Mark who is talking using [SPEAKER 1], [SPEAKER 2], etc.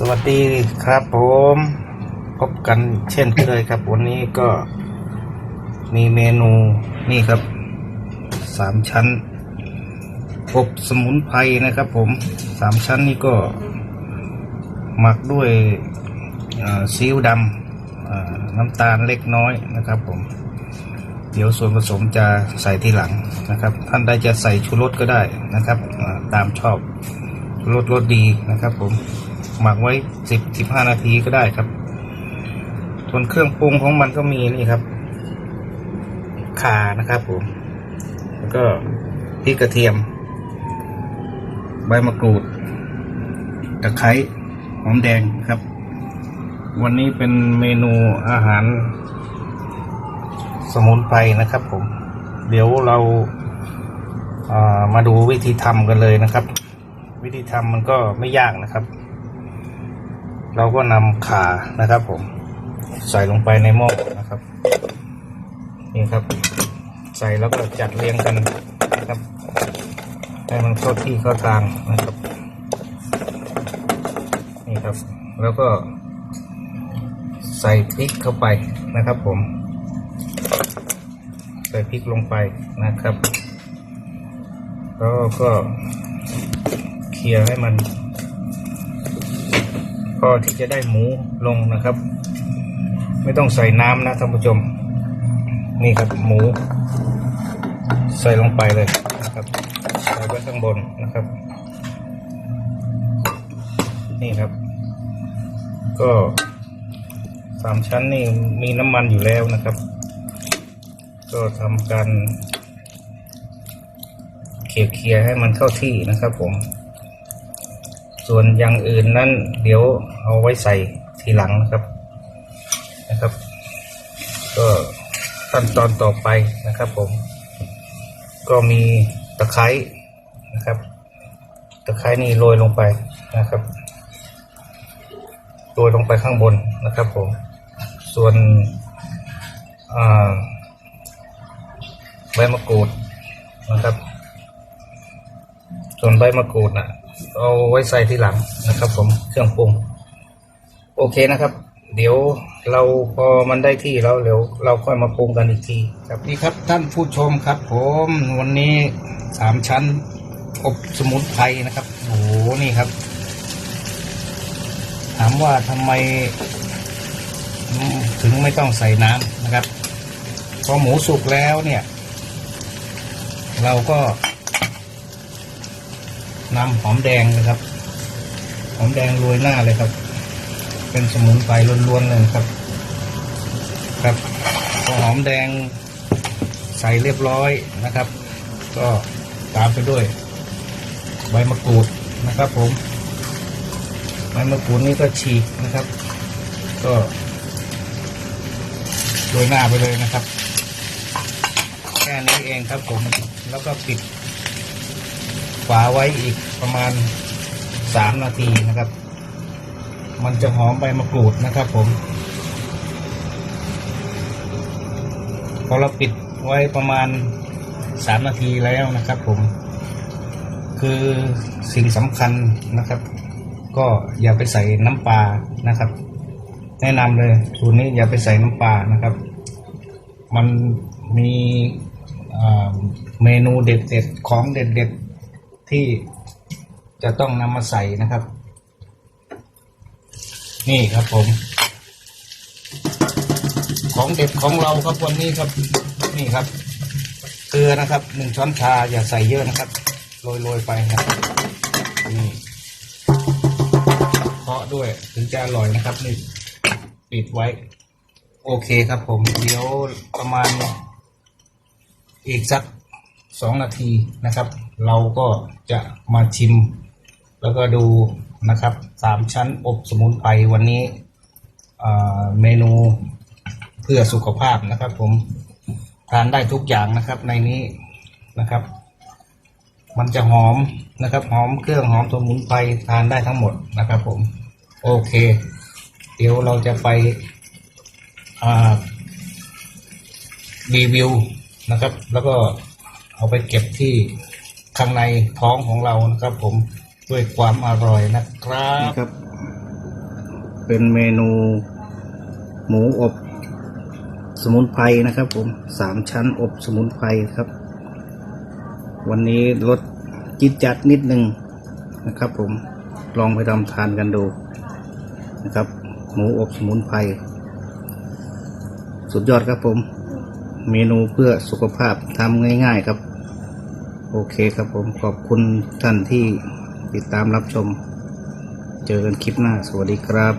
[SPEAKER 1] สวัสดีครับผมพบกันเช่นเคยครับ วันนี้ก็มีเมนูนี่ครับสามชั้นอบสมุนไพรนะครับผมสามชั้นนี่ก็ หมักด้วยซีอิ๊วดำน้ำตาลเล็กน้อยนะครับผม เดี๋ยวส่วนผสมจะใส่ทีหลังนะครับ ท่านใดจะใส่ชูรสก็ได้นะครับตามชอบรสรสดีนะครับผม หมักไว้สิบสิบห้านาทีก็ได้ครับส่วนเครื่องปรุงของมันก็มีนี่ครับข่านะครับผม แล้วก็พริกกระเทียม ใบมะกรูดตะไคร้หอมแดงครับ วันนี้เป็นเมนูอาหาร สมุนไพรนะครับผม เดี๋ยวเราามาดูวิธีทำกันเลยนะครับ วิธีทำมันก็ไม่ยากนะครับ เราก็นำข่านะครับ ผม ใส่ลงไปในหม้อนะครับ นี่ครับ ใส่แล้วก็จัดเรียงกันนะครับให้มันเข้าที่เข้าทางนะครับ นี่ครับ แล้วก็ ใส่พริกเข้าไปนะครับ ผม ใส่พริกลงไปนะครับแล้วก็เคลียร์ให้มัน อที่จะได้หมูลงนะครับ ไม่ต้องใส่น้ำนะท่านผู้ชม นี่ครับหมู ใส่ลงไปเลยนะครับใส่ไว้ข้างบนนะครับ นี่ครับ ก็สามชั้นนี่มีน้ำมันอยู่แล้วนะครับ ก็ทำการเขี่ยเคียร์ให้มันเข้าที่นะครับผม ส่วนอย่างอื่นนั้นเดี๋ยวเอาไว้ใส่ทีหลังนะครับนะครับ ก็ขั้นตอนต่อไปนะครับผม ก็มีตะไคร้นะครับ ตะไคร้นี่โรยลงไปนะครับโรยลงไปข้างบนนะครับผม ส่วนใบมะกรูดนะครับ ส่วนใบมะกรูดน่ะ เอาไว้ใส่ทีหลังนะครับ ผมเครื่องปรุง โอเคนะครับ เดี๋ยวเราพอมันได้ที่แล้วเดี๋ยวเราค่อยมาปรุงกันอีกทีครับนี่ครับท่านผู้ชมครับ ผมวันนี้สามชั้นอบสมุนไพรนะครับโอ้โหนี่ครับ ถามว่าทำไม ถึงไม่ต้องใส่น้ำนะครับ พอหมูสุกแล้วเนี่ย เราก็ นำหอมแดงนะครับ หอมแดงโรยหน้าเลยครับ เป็นสมุนไพรล้วนๆเลยครับ ครับหอมแดงใส่เรียบร้อยนะครับ ก็ตามไปด้วย ใบมะกรูดนะครับ ผม ใบมะกรูดนี่ก็ฉีกนะครับ ก็โรยหน้าไปเลยนะครับ แค่นี้เองครับผมแล้วก็ปิด ฝาไว้อีกประมาณสามนาทีนะครับ มันจะหอมใบมะกรูดนะครับผมพอเราปิดไว้ประมาณสามนาทีแล้วนะครับผม คือสิ่งสำคัญนะครับ ก็อย่าไปใส่น้ำปลานะครับ แนะนำเลยสูตรนี้อย่าไปใส่น้ำปลานะครับ มันมีเมนูเด็ดๆของเด็ดๆ ที่จะต้องนำมาใส่นะครับ นี่ครับผม ของเด็ดของเราครับวันนี้ครับ นี่ครับ เกลือนะครับหนึ่งช้อนชาอย่าใส่เยอะนะครับโรยๆไปครับนี่เคาะด้วยถึงจะอร่อยนะครับนี่ปิดไว้ โอเคครับผม เดี๋ยวประมาณ อีกสักสองนาทีนะครับ เราก็จะมาชิม แล้วก็ดูนะครับสามชั้นอบสมุนไพรวันนี้เมนูเพื่อสุขภาพนะครับ ผมทานได้ทุกอย่างนะครับในนี้นะครับ มันจะหอมนะครับ หอมเครื่องหอมสมุนไพรทานได้ทั้งหมดนะครับ ผม โอเค เดี๋ยวเราจะไปรีวิวนะครับ แล้วก็เอาไปเก็บที่ ข้างในท้องของเรานะครับ ผมด้วยความอร่อยนะครับครับ เป็นเมนูหมูอบสมุนไพรนะครับ ผมสามชั้นอบสมุนไพรครับ วันนี้รสจิดจัดนิดนึงนะครับ ผมลองไปทำทานกันดูนะครับ หมูอบสมุนไพรสุดยอดครับผม เมนูเพื่อสุขภาพทำง่าย ๆ ครับ โอเคครับผมขอบคุณท่านที่ติดตามรับชม เจอกันคลิปหน้า สวัสดีครับ